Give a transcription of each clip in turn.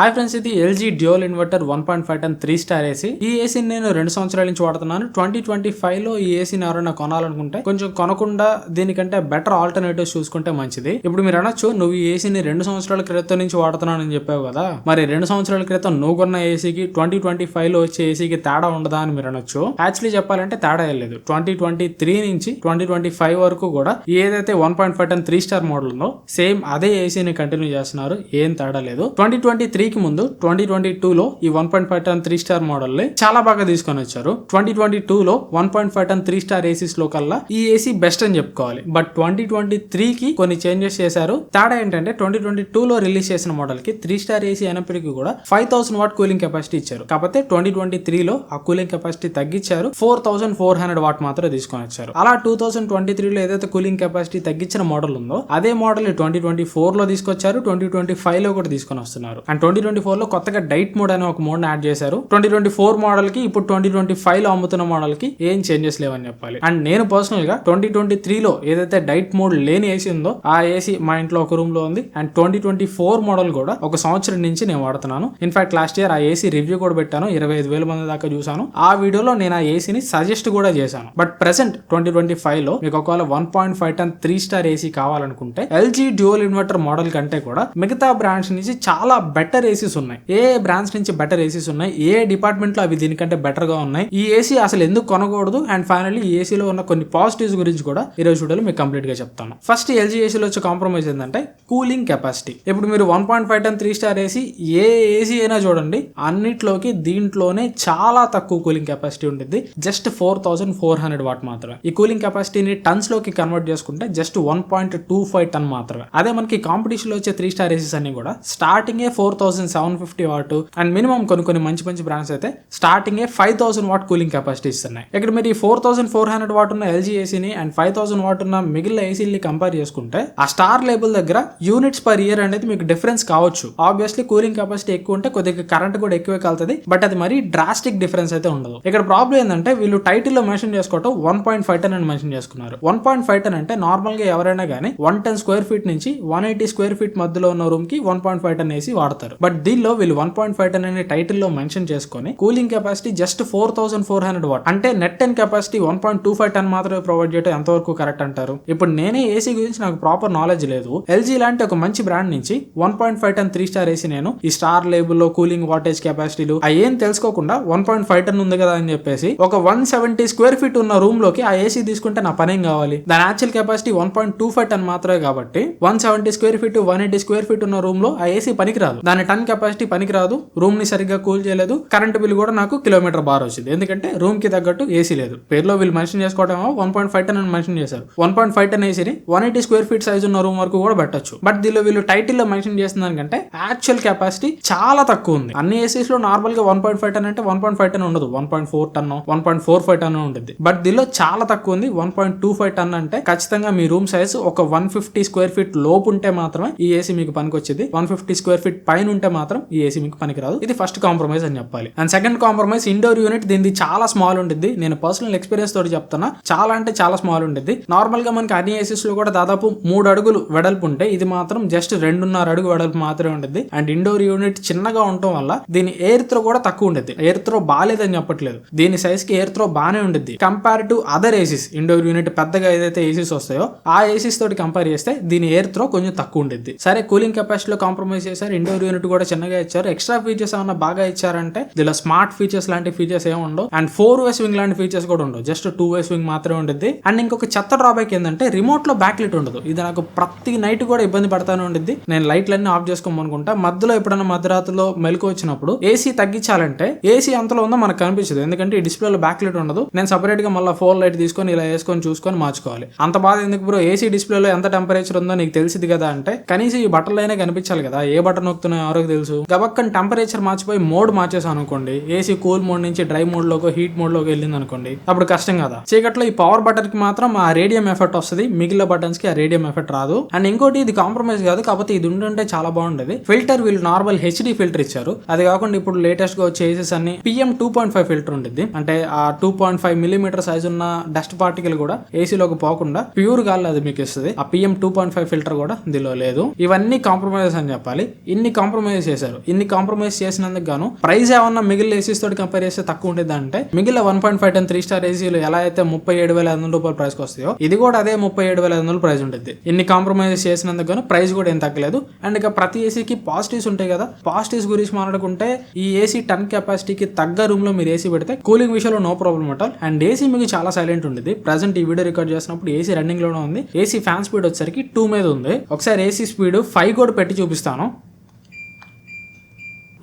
Hi friends ఇది LG dual inverter one point five ton three star AC ఈ ఏసీని నేను రెండు సంవత్సరాల నుంచి వాడుతున్నాను. ట్వంటీ ట్వంటీ ఫైవ్లో ఈ ఏసీని ఎవరైనా కొనాలనుకుంటే కొంచెం కొనకుండా దీనికంటే బెటర్ ఆల్టర్నేటివ్స్ చూసుకుంటే మంచిది. ఇప్పుడు మీరు అనొచ్చు నువ్వు ఈ ఏసీని రెండు సంవత్సరాల క్రితం నుంచి వాడుతున్నానని చెప్పావు కదా. మరి రెండు సంవత్సరాల క్రితం నువ్వు కొన్న ఏసీకి ట్వంటీ ట్వంటీ ఫైవ్లో వచ్చే ఏసీకి తేడా ఉండదా అని మీరు అనొచ్చు. యాక్చువల్లీ చెప్పాలంటే తేడా లేదు. ట్వంటీ ట్వంటీ త్రీ నుంచి ట్వంటీ ట్వంటీ ఫైవ్ వరకు కూడా ఏదైతే one point five ton three star model ఉందో సేమ్ అదే ఏసీని కంటిన్యూ చేస్తున్నారు. ఏం తేడా లేదు. ట్వంటీ ట్వంటీ త్రీ కి ముందు ట్వంటీ ట్వంటీ టూ లో ఈ one point five ton three star మోడల్ని చాలా బాగా తీసుకొని వచ్చారు. ట్వంటీ ట్వంటీ టూ లో one point five ton three star ఏసీస్లో కల్లా ఈ ఏసీ బెస్ట్ అని చెప్పుకోవాలి. బట్ ట్వంటీ ట్వంటీ త్రీకి కొన్ని చేంజెస్ చేశారు. తేడా ఏంటంటే ట్వంటీ ట్వంటీ టూ లో రిలీజ్ చేసిన మోడల్కి త్రీ స్టార్ ఏసీ అయినప్పటికీ కూడా five thousand watt cooling capacity ఇచ్చారు. కాకపోతే ట్వంటీ ట్వంటీ త్రీలో ఆ కూలింగ్ కెపాసిటీ తగ్గించారు. Four thousand four hundred watt మాత్రం తీసుకొని వచ్చారు. అలా టూ థౌసండ్ ట్వంటీ త్రీ లో ఏదైతే కూలింగ్ కెపాసిటీ తగ్గించిన మోడల్ ఉందో అదే మోడల్ ట్వంటీ ట్వంటీ ఫోర్లో తీసుకొచ్చారు. ట్వంటీ ట్వంటీ ఫైవ్లో కూడా తీసుకొని వస్తున్నారు. అండ్ ట్వంటీ ట్వంటీ ఫోర్లో కొత్తగా డైట్ మోడ్ అనే ఒక మోడ్ యాడ్ చేశారు. ట్వంటీ ట్వంటీ ఫోర్ మోడల్కి ఇప్పుడు ట్వంటీ ట్వంటీ ఫైవ్లో అమ్ముతున్న మోడల్కి ఏం చేంజెస్ లేవని చెప్పాలి. అండ్ నేను పర్సనల్గా ట్వంటీ ట్వంటీ త్రీ లో ఏదైతే డైట్ మోడ్ లేని ఏసీ ఉందో ఆ ఏసీ మా ఇంట్లో ఒక రూమ్లో ఉంది. And twenty twenty four model కూడా ఒక సంవత్సరం నుంచి నేను వాడుతున్నాను. ఇన్ఫాక్ట్ లాస్ట్ ఇయర్ ఆ ఏసీ రివ్యూ కూడా పెట్టాను. ఇరవై ఐదు వేల మంది దాకా చూసాను ఆ వీడియోలో నేను ఆ ఏసీని సజెస్ట్ కూడా చేశాను. బట్ ప్రెసెంట్ ట్వంటీ ట్వంటీ ఫైవ్లో మీకు ఒకవేళ one point five ton three star AC కావాలనుకుంటే ఎల్జీ డ్యూయల్ ఇన్వర్టర్ మోడల్ కంటే కూడా మిగతా బ్రాండ్స్ నుంచి చాలా బెటర్ ఏసీస్ ఉన్నాయి. ఏ బ్రాంచ్ నుంచి బెటర్ ఏసీస్ ఉన్నాయి? ఏ డిపార్ట్మెంట్లో అవి దీనికంటే బెటర్గా ఉన్నాయి? ఈ ఏసీ అసలు ఎందుకు కొనకూడదు? అండ్ ఫైనల్లీ ఈ ఏసీలో ఉన్న కొన్ని పాజిటివ్స్ గురించి కూడా ఈ రోజు వీడియోలో మీకు కంప్లీట్గా చెప్తాను. ఫస్ట్ ఎల్జీ ఏసీలో వచ్చే కాంప్రమైజ్ ఏంటంటే కూలింగ్ కెపాసిటీ ఇప్పుడు మీరు one point five ten three star AC ఏ ఏసీ అయినా చూడండి అన్నిట్లోకి దీంట్లోనే చాలా తక్కువ కూలింగ్ కెపాసిటీ ఉంటుంది just four thousand four hundred watt మాత్రమే. ఈ కూలింగ్ కెపాసిటీని టన్స్లోకి కన్వర్ట్ చేసుకుంటే just one point two five ton మాత్రమే. అదే మనకి కాంపిటీషన్లో వచ్చే త్రీ స్టార్ ఏసీస్ అన్ని కూడా starting four thousand seven fifty watt and minimum కొన్ని కొన్ని మంచి మంచి బ్రాండ్స్ అయితే starting five thousand watt cooling capacity ఇస్తున్నాయి. ఇక్కడ మీరు ఈ four thousand four hundred watt ఉన్న ఎల్జీ ఏసీని అండ్ ఫైవ్ థౌసండ్ వాట్ ఉన్న మిగిలిన ఏసీని కంపేర్ చేసుకుంటే ఆ స్టార్ లేబుల్ దగ్గర యూనిట్స్ పర్ ఇయర్ అనేది మీకు డిఫరెన్స్ కావచ్చు. ఆబ్వియస్లీ కూలింగ్ కెపాసిటీ ఎక్కువ ఉంటే కొద్దిగా కరెంట్ కూడా ఎక్కువే కలుతుంది బట్ అది మరీ డ్రాస్టిక్ డిఫరెన్స్ అయితే ఉండదు. ఇక్కడ ప్రాబ్లం ఏంటంటే వీళ్ళు టైటిల్లో మెన్షన్ చేసుకోవటం వన్ పాయింట్ ఫైవ్ టెన్ అని మెన్షన్ చేసుకున్నారు. వన్ పాయింట్ ఫైవ్ టెన్ అంటే నార్మల్గా ఎవరైనా కానీ వన్ టెన్ స్క్వేర్ ఫీట్ నుంచి వన్ ఎయిటీ స్క్వేర్ ఫీట్ మధ్యలో ఉన్న రూమ్కి one point five ten AC వాడతారు. బట్ దీనిలో వీళ్ళు వన్ పాయింట్ ఫైవ్ టెన్ అనే టైటిల్లో మెన్షన్ చేసుకొని cooling capacity just four thousand four hundred watt అంటే net ton capacity one point two five ton మాత్రమే ప్రొవైడ్ చేయడం ఎంతవరకు కరెక్ట్ అంటారు? ఇప్పుడు నేనే ఏసీ గురించి నాకు ప్రాపర్ నాలెడ్జ్ లేదు. ఎల్జీ లాంటి ఒక మంచి బ్రాండ్ నుంచి one point five ten three star AC నేను ఈ స్టార్ లేబుల్లో కూలింగ్ వాటేజ్ కెపాసిటీలు అవి ఏం తెలుసుకోకుండా వన్ పాయింట్ ఫైవ్ టెన్ ఉంది కదా అని చెప్పేసి ఒక వన్ సెవెంటీ స్క్వేర్ ఫీట్ ఉన్న రూమ్లోకి ఆ ఏసీ తీసుకుంటే నా పనేం కావాలి? దాని actual capacity one point two five ton మాత్రమే కాబట్టి one seventy square feet one eighty square feet ఉన్న రూమ్లో ఆ ఏసీ పనికిరాదు. దాని టన్ కెపాసిటీ పనికిరాదు. రూమ్ని సరిగ్గా కూల్ చేయలేదు. కరెంట్ బిల్ కూడా నాకు కిలోమీటర్ బార్ వచ్చింది. ఎందుకంటే రూమ్కి తగ్గట్టు ఏసీ లేదు. పేరులో వీళ్ళు మెన్షన్ చేసుకోవడం వన్ పాయింట్ ఫైవ్ టెన్ అని మెన్షన్ చేశారు. One point five ton ఏసీని one eighty square feet size ఉన్న రూమ్ వరకు కూడా పెట్టొచ్చు. బట్ దీనిలో వీళ్ళు టైటిల్లో మెన్షన్ చేసిన దానికంటే యాక్చువల్ కెపాసిటీ చాలా తక్కువ ఉంది. అన్ని ఏసీస్లో నార్మల్గా వన్ పాయింట్ ఫైవ్ టెన్ అంటే వన్ పాయింట్ ఫైవ్ టెన్ ఉండదు. One point four ton one point four five ton ఉంటుంది. బట్ దీనిలో చాలా తక్కువ ఉంది. One point two five ton అంటే ఖచ్చితంగా మీ రూమ్ సైజ్ ఒక వన్ ఫిఫ్టీ స్క్వేర్ ఫీట్ లోపు ఉంటే మాత్రమే ఈ ఏసీ మీకు పనికి వచ్చేది వన్ ఫిఫ్టీ స్క్వేర్ ఫీట్ పైన ఉంటే మాత్రం ఈ ఏసీ మీకు పనికిరాదు. ఇది ఫస్ట్ కాంప్రమైజ్ అని చెప్పాలి. And second compromise indoor unit దీనిది చాలా స్మాల్ ఉంటుంది నేను పర్సనల్ ఎక్స్పీరియన్స్ తోటి చెప్తున్నా. చాలా అంటే చాలా స్మాల్ ఉంటుంది నార్మల్గా మనకి అన్ని ఏసీస్లో కూడా దాదాపు మూడు అడుగులు వెడల్పు ఉంటే ఇది మాత్రం జస్ట్ రెండున్నర అడుగు వెడల్పు మాత్రమే ఉంటుంది అండ్ ఇండోర్ యూనిట్ చిన్నగా ఉండటం వల్ల దీని ఎయిర్ త్రో కూడా తక్కువ ఉండేది ఎయిర్ త్రో బాగాలేదని చెప్పట్లేదు. దీని సైజ్కి ఎయిర్ త్రో బాగానే ఉంటుంది compare to other ACs indoor unit పెద్దగా ఏదైతే ఏసీస్ వస్తాయో ఆ ఏసీస్ తోటి కంపేర్ చేస్తే దీని ఎయిర్ త్రో కొంచెం తక్కువ ఉంటుంది సరే కూలింగ్ కెపాసిటీలో కాంప్రమైజ్ చేశారు. ఇండోర్ యూనిట్ కూడా చిన్నగా ఇచ్చారు. ఎక్స్ట్రా ఫీచర్స్ ఏమైనా బాగా ఇచ్చారంటే దీనిలో స్మార్ట్ ఫీచర్స్ లాంటి ఫీచర్స్ ఏమి ఉండవు. అండ్ ఫోర్ వే స్వింగ్ లాంటి ఫీచర్స్ కూడా ఉండవు. జస్ట్ టూ వే స్వింగ్ మాత్రమే ఉంటుంది అండ్ ఇంకొక చెత్త డ్రాబ్యాక్ ఏంటంటే రిమోట్లో బ్యాక్ లైట్ ఉండదు. ఇది నాకు ప్రతి నైట్ కూడా ఇబ్బంది పడతానే ఉంటుంది నేను లైట్లన్నీ ఆఫ్ చేసుకోమనుకుంటా మధ్యలో ఎప్పుడైనా మధ్యరాత్రిలో మెలకు వచ్చినప్పుడు ఏసీ తగ్గించాలంటే ఏసీ అంతలో ఉందో మనకు కనిపించదు. ఎందుకంటే ఈ డిస్ప్లేలో బ్యాక్ లైట్ ఉండదు. నేను సపరేట్గా మళ్ళీ ఫోర్ లైట్ తీసుకొని ఇలా వేసుకొని చూసుకొని మార్చుకోవాలి. అంత బాధ ఎందుకు బ్రో ఏసీ డిస్ప్లేలో ఎంత టెంపరేచర్ ఉందో నీకు తెలిసింది కదా అంటే కనీసం ఈ బటన్లైనా కనిపించాలి కదా. ఏ బటన్ నొక్కుతున్నాయో ఎవరికి తెలుసు. గబక్కని టెంపరేచర్ మార్చిపోయి మోడ్ మార్చేసాను అనుకోండి. ఏసీ కూల్ మోడ్ నుంచి డ్రై మోడ్లోకి హీట్ మోడ్లోకి వెళ్ళింది అనుకోండి. అప్పుడు కష్టం కదా. చీకట్లో ఈ పవర్ బటన్కి మాత్రం ఆ రేడియం ఎఫెక్ట్ వస్తుంది. మిగిలిన బటన్స్కి ఆ రేడియం ఎఫెక్ట్ రాదు. అండ్ ఇంకోటి ఇది కాంప్రమైజ్ కాదు. కాకపోతే ఇది ఉంటుంటే చాలా బాగుండేది. ఫిల్టర్ వీళ్ళు నార్మల్ హెచ్డి ఫిల్టర్ ఇచ్చారు. అది కాకుండా ఇప్పుడు లేటెస్ట్గా వచ్చే ఏసీస్ అన్ని PM two point five filter ఉంటుంది అంటే ఆ two point five millimeter size ఉన్న డస్ట్ పార్టికల్ కూడా ఏసీలోకి పోకుండా ప్యూర్ గాలి అది మీకు ఇస్తుంది. ఆ PM two point five filter కూడా దీనిలో లేదు. ఇవన్నీ కాంప్రమైజెస్ అని చెప్పాలి. ఇన్ని కాంప్రమైజ్ కాంప్రమైజ్ చేశారు. ఇన్ని కాంప్రమైజ్ చేసినందుకు గాను ప్రైస్ ఏమన్నా మిగిలిన ఏసీస్ తోటి కంపేర్ చేస్తే తక్కువ ఉంటుంది అంటే మిగిలిన one point five ton three star ఏసీలు ఎలా అయితే ముప్పై ఏడు వేల ఐదు వందల రూపాయల ప్రైస్కి వస్తాయో ఇది కూడా అదే ముప్పై ఏడు వేల ఐదు వందల ప్రైస్ ఉంటుంది ఇన్ని కాంప్రమైజ్ చేసినందుకు గాను ప్రైస్ కూడా ఏం తగ్గలేదు. అండ్ ఇక ప్రతి ఏసీకి పాజిటివ్స్ ఉంటాయి కదా పాజిటివ్స్ గురించి మాట్లాడుకుంటే ఈ ఏసీ టన్ కెపాసిటీకి తగ్గ రూమ్లో మీరు ఏసీ పెడితే కూలింగ్ విషయంలో నో ప్రాబ్లమ్ ఉంటారు అండ్ ఏసీ మీకు చాలా సైలెంట్ ఉండేది ప్రజెంట్ ఈ వీడియో రికార్డ్ చేసినప్పుడు ఏసీ రన్నింగ్లోనే ఉంది. ఏసీ ఫ్యాన్ స్పీడ్ వచ్చేసరికి టూ మీద ఉంది. ఒకసారి ఏసీ స్పీడ్ ఫైవ్ కూడా పెట్టి చూపిస్తాను.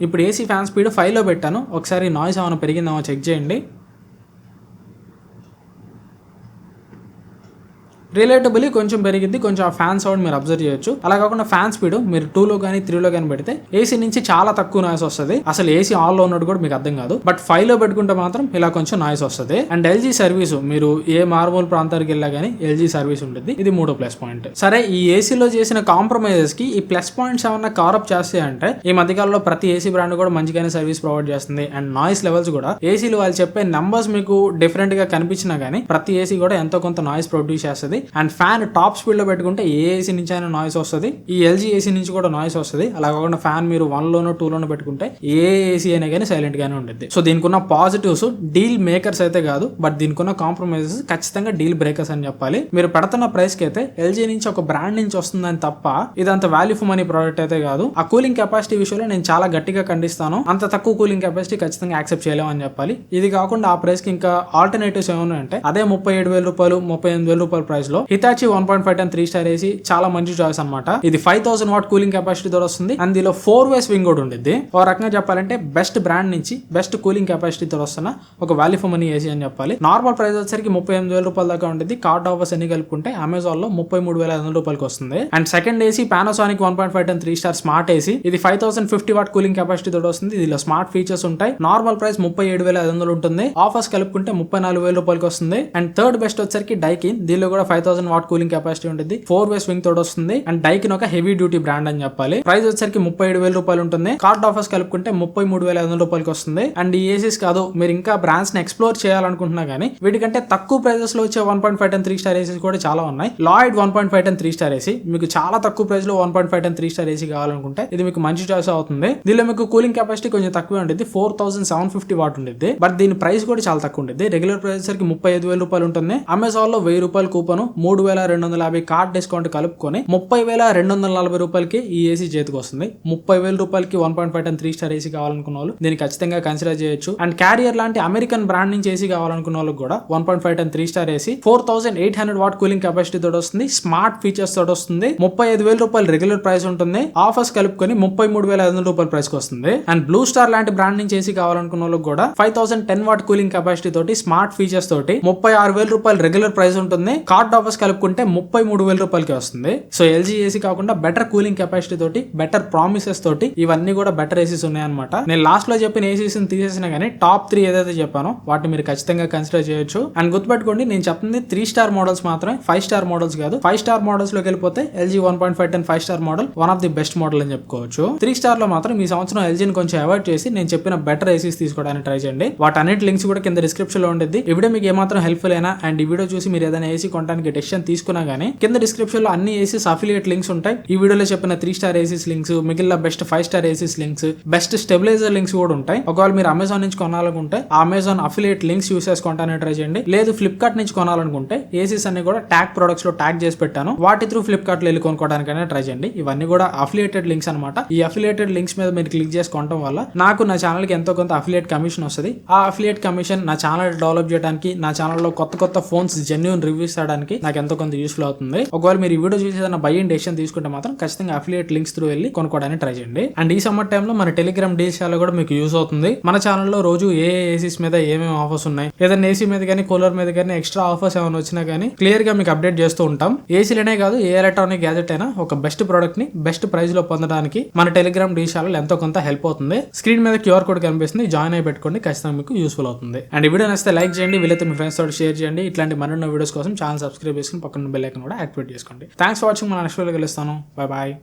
ఇప్పుడు ఏసీ ఫ్యాన్ స్పీడ్ ఫైవ్లో పెట్టాను. ఒకసారి నాయిస్ ఏమైనా పెరిగిందేమో చెక్ చేయండి. రిలేటబుల్లీ కొంచెం పెరిగింది కొంచెం ఆ ఫ్యాన్ సౌండ్ మీరు అబ్జర్వ్ చేయొచ్చు. అలా కాకుండా ఫ్యాన్ స్పీడ్ మీరు టూలో కానీ త్రీలో కానీ పెడితే ఏసీ నుంచి చాలా తక్కువ నాయిస్ వస్తుంది. అసలు ఏసీ ఆన్లో ఉన్నట్టు కూడా మీకు అర్థం కాదు. బట్ ఫైవ్లో పెట్టుకుంటే మాత్రం ఇలా కొంచెం నాయిస్ వస్తుంది. అండ్ ఎల్జీ సర్వీస్ మీరు ఏ మార్మూల్ ప్రాంతానికి వెళ్ళా కానీ ఎల్జీ సర్వీస్ ఉంటుంది. ఇది మూడో ప్లస్ పాయింట్ సరే ఈ ఏసీలో చేసిన కాంప్రమైజెస్కి ఈ ప్లస్ పాయింట్స్ ఏమన్నా కారప్ చేస్తాయంటే ఈ మధ్యకాలంలో ప్రతి ఏసీ బ్రాండ్ కూడా మంచిగానే సర్వీస్ ప్రొవైడ్ చేస్తుంది. అండ్ నాయిస్ లెవెల్స్ కూడా ఏసీలు వాళ్ళు చెప్పే నెంబర్స్ మీకు డిఫరెంట్గా కనిపించినా కానీ ప్రతి ఏసీ కూడా ఎంతో కొంత నాయిస్ ప్రొడ్యూస్ చేస్తుంది. అండ్ ఫ్యాన్ టాప్ స్పీడ్లో పెట్టుకుంటే ఏ ఏసీ నుంచి అయినా నాయిస్ వస్తుంది. ఈ ఎల్జీ ఏసీ నుంచి కూడా నాయిస్ వస్తుంది. అలా కాకుండా ఫ్యాన్ మీరు వన్ లోనో టూ లోనో పెట్టుకుంటే ఏ ఏసీ అయినా కానీ సైలెంట్ గానే ఉంటుంది సో దీనికి ఉన్న పాజిటివ్స్ డీల్ మేకర్స్ అయితే కాదు బట్ దీనికి ఉన్న కాంప్రమైజెస్ ఖచ్చితంగా డీల్ బ్రేకర్స్ అని చెప్పాలి. మీరు పెడుతున్న ప్రైస్కి అయితే ఎల్జీ నుంచి ఒక బ్రాండ్ నుంచి వస్తుందని తప్ప ఇదంత వాల్యూ ఫర్ మనీ ప్రోడక్ట్ అయితే కాదు. ఆ కూలింగ్ కెపాసిటీ విషయంలో నేను చాలా గట్టిగా ఖండిస్తాను. అంత తక్కువ కూలింగ్ కెపాసిటీ ఖచ్చితంగా యాక్సెప్ట్ చేయలేము అని చెప్పాలి. ఇది కాకుండా ఆ ప్రైస్కి ఇంకా ఆల్టర్నేటివ్స్ ఏమైనా అంటే అదే ముప్పై ఏడు వేల రూపాయలు ముప్పై ఎనిమిది వేల రూపాయల ప్రైస్ లో Hitachi one point five ton three star AC చాలా మంచి చాయిస్ అనమాట ఇది five thousand watt cooling capacity తో వస్తుంది. అండ్ దీనిలో ఫోర్ వే స్వింగ్ కూడా ఉంటుంది ఒక రకంగా చెప్పాలంటే బెస్ట్ బ్రాండ్ నుంచి బెస్ట్ కూలింగ్ కెపాసిటీ తో వస్తున్న ఒక వాల్యూ ఫర్ మనీ ఏసీ అని చెప్పాలి. నార్మల్ ప్రైస్ వచ్చేసరికి ముప్పై ఎనిమిది వేల రూపాయల దాకా ఉంటుంది కార్డ్ ఆఫర్స్ ఎన్ని కలుపుకుంటే అమెజాన్లో ముప్పై మూడు వేల ఐదు వందల రూపాయలకి వస్తుంది. And second AC Panasonic one point five ton three star smart AC ఇది five thousand fifty watt cooling capacity తోటి వస్తుంది. దీనిలో స్మార్ట్ ఫీచర్స్ ఉంటాయి. నార్మల్ ప్రైస్ ముప్పై ఏడు వేల ఐదు వందలు ఉంటుంది. ఆఫర్స్ కలుపుకుంటే ముప్పై నాలుగు వేల రూపాయలకి వస్తుంది. అండ్ థర్డ్ బెస్ట్ వచ్చరికి డైకిన్ దీనిలో కూడా five thousand watt cooling capacity ఉంటుంది ఫోర్ వే స్వింగ్ తోడు వస్తుంది. అండ్ డైకిన్ ఒక హెవీ డ్యూటీ బ్రాండ్ అని చెప్పాలి. ప్రైస్ వచ్చేసరికి ముప్పై ఏడు వేల రూపాయలు ఉంటుంది. కార్డ్ ఆఫర్స్ కలుపుకుంటే ముప్పై మూడు వేల ఐదు వందల రూపాయలకి వస్తుంది. అండ్ ఈ ఏసీస్ కాదు మీరు ఇంకా బ్రాండ్స్ని ఎక్స్ప్లోర్ చేయాలనుకుంటున్నా కానీ వీటికంటే తక్కువ ప్రైజెస్లో వచ్చే one point five ton three star ACs కూడా చాలా ఉన్నాయి. Lloyd one point five ton three star AC మీకు చాలా తక్కువ ప్రైస్లో one point five ton three star AC కావాలనుకుంటే ఇది మీకు మంచి చాయిస్ అవుతుంది. దీనిలో మీకు కూలింగ్ కెపాసిటీ కొంచెం తక్కువ ఉంటుంది four thousand seven fifty watt ఉంటుంది బట్ దీని ప్రైస్ కూడా చాలా తక్కువ ఉంటుంది రెగ్యులర్ ప్రైస్ సరికి ముప్పై ఐదు వేల రూపాయలు ఉంటుంది. అమెజాన్లో వెయ్యి రూపాయలు కూపన్ మూడు వేల రెండు వందల యాభై కార్డ్ డిస్కౌంట్ కలుపుకొని ముప్పై వేల రెండు వందల నలభై రూపాయలకి ఈ ఏసీ చేతికి వస్తుంది. ముప్పై వేల రూపాయలకి one point five ton three star AC కావాలనుకున్న వాళ్ళు దీన్ని ఖచ్చితంగా కన్సిడర్ చేయొచ్చు. అండ్ క్యారియర్ లాంటి అమెరికన్ బ్రాండ్ నుంచి ఏసీ కావాలనుకున్న వాళ్ళకి కూడా one point five ton three star AC four thousand eight hundred watt cooling capacity తోటి వస్తుంది. స్మార్ట్ ఫీచర్స్ తోటి వస్తుంది. ముప్పై ఐదు వేల రూపాయలు రెగ్యులర్ ప్రైస్ ఉంటుంది. ఆఫర్స్ కలుపుకొని ముప్పై మూడు వేల ఐదు వందల రూపాయల ప్రైస్ వస్తుంది. అండ్ బ్లూ స్టార్ లాంటి బ్రాండ్ నుంచి ఏసీ కావాలనుకున్న వాళ్ళకి కూడా five thousand ten watt cooling capacity తోటి స్మార్ట్ ఫీచర్స్ తోటి ముప్పై ఆరు వేల రూపాయలు రెగ్యులర్ ప్రైస్ ఉంటుంది. కార్డ్ పవర్స్ కలుపుకుంటే ముప్పై మూడు వేల రూపాయలకి వస్తుంది. సో ఎల్జీ ఏసీ కాకుండా బెటర్ కూలింగ్ కెపాసిటీ తోటి బెటర్ ప్రామిసెస్ తోటి ఇవన్నీ కూడా బెటర్ ఏసీస్ ఉన్నాయన్నమాట. నేను లాస్ట్లో చెప్పిన ఏసీస్ తీసేసినా కానీ టాప్ త్రీ ఏదైతే చెప్పానో వాటిని మీరు ఖచ్చితంగా కన్సిడర్ చేయొచ్చు. అండ్ గుర్తుపెట్టుకోండి నేను చెప్పింది త్రీ స్టార్ మోడల్స్ మాత్రమే ఫైవ్ స్టార్ మోడల్స్ కాదు. ఫైవ్ స్టార్ మోడల్స్లోకి వెళ్ళిపోతే LG one point five ton five star model one of the best model అని చెప్పుకోవచ్చు. త్రీ స్టార్లో మాత్రం ఈ సంవత్సరం ఎల్జీని కొంచెం అవాయిడ్ చేసి నేను చెప్పిన బెటర్ ఏసీస్ తీసుకోవడానికి ట్రై చేయండి. వాటన్నిటి లింక్స్ కూడా కింద డిస్క్రిప్షన్లో ఉండేది ఈ వీడియో మీకు ఏమాత్రం హెల్ప్ఫుల్ అయినా అండ్ ఈ వీడియో చూసి మీరు ఏదైనా ఏసీ కొనడానికి డెసిషన్ తీసుకున్నా గానీ కింద డిస్క్రిప్షన్లో అన్ని ఏసీస్ అఫిలియేట్ లింక్స్ ఉంటాయి. ఈ వీడియోలో చెప్పిన త్రీ స్టార్ ఏసీస్ లింక్స్ మిగిలిన best five star ACs links best stabiliser links కూడా ఉంటాయి. ఒకవేళ మీరు అమెజాన్ నుంచి కొనాలనుకుంటే ఆ అమెజాన్ అఫిలియేట్ లింక్స్ యూస్ చేసుకుంటానే ట్రై చేయండి. లేదు ఫ్లిప్కార్ట్ నుంచి కొనాలనుకుంటే ఏసీస్ అన్ని కూడా ట్యాగ్ ప్రొడక్ట్స్లో ట్యాగ్ చేసి పెట్టాను. వాటి త్రూ ఫ్లిప్కార్ట్లో వెళ్ళి కొనుక్కోవడానికైనా ట్రై చేయండి. ఇవన్నీ కూడా అఫిలియేటెడ్ లింక్స్ అనమాట ఈ అఫిలియేటెడ్ లింక్స్ మీద మీరు క్లిక్ చేసుకోవడం వల్ల నాకు నా ఛానల్కి ఎంతో కొంత అఫిలియేట్ కమిషన్ వస్తుంది. ఆ అఫిలియేట్ కమిషన్ నా ఛానల్ డెవలప్ చేయడానికి నా ఛానల్లో కొత్త కొత్త ఫోన్స్ జెన్యున్ రివ్యూస్ చేయడానికి ఇవ్వడానికి నాకు ఎంతో కొంత యూస్ఫుల్ అవుతుంది. ఒకవేళ మీరు ఈ వీడియో చూసి ఏదైనా బై అండ్ డెసిషన్ తీసుకుంటే మాత్రం ఖచ్చితంగా అఫిలియేట్ లింక్స్ త్రూ వెళ్ళి కొనుక్కోవడానికి ట్రై చేయండి. అండ్ ఈ సమ్మర్ టైంలో మన టెలిగ్రామ్ డీల్స్ చాలా కూడా మీకు యూస్ అవుతుంది. మన ఛానల్లో రోజు ఏ ఏసీస్ మీద ఏమేమి ఆఫర్స్ ఉన్నాయి? ఏదైనా ఏసీ మీద కానీ కూలర్ మీద కానీ ఎక్స్ట్రా ఆఫర్స్ ఏమైనా వచ్చినా కానీ క్లియర్గా మీకు అప్డేట్ చేస్తూ ఉంటాం. ఏసీలనే కాదు ఏ ఎలక్ట్రానిక్ గ్యాజెట్ అయినా ఒక బెస్ట్ ప్రోడక్ట్ని బెస్ట్ ప్రైస్లో పొందడానికి మన టెలిగ్రామ్ డీ ఎంతో కొంత హెల్ప్ అవుతుంది. స్క్రీన్ మీద క్యూఆర్ కోడ్ కనిపిస్తుంది జాయిన్ అయి పెట్టుకోండి ఖచ్చితంగా మీకు యూస్ఫుల్ అవుతుంది. అండ్ ఈ వీడియో నచ్చితే లైక్ చేయండి వీలైతే మీ ఫ్రెండ్స్ తోటి షేర్ చేయండి. ఇట్లాంటి మరెన్నో వీడియోస్ కోసం ఛానల్ సబ్స్క్రైబ్ చేసుకుని పక్కన బెల్ ఐకన్ కూడా యాక్టివేట్ చేసుకోండి. థ్యాంక్స్ ఫర్ వాచింగ్ మన నెక్స్ట్ వీడియో కలుస్తాను. Bye bye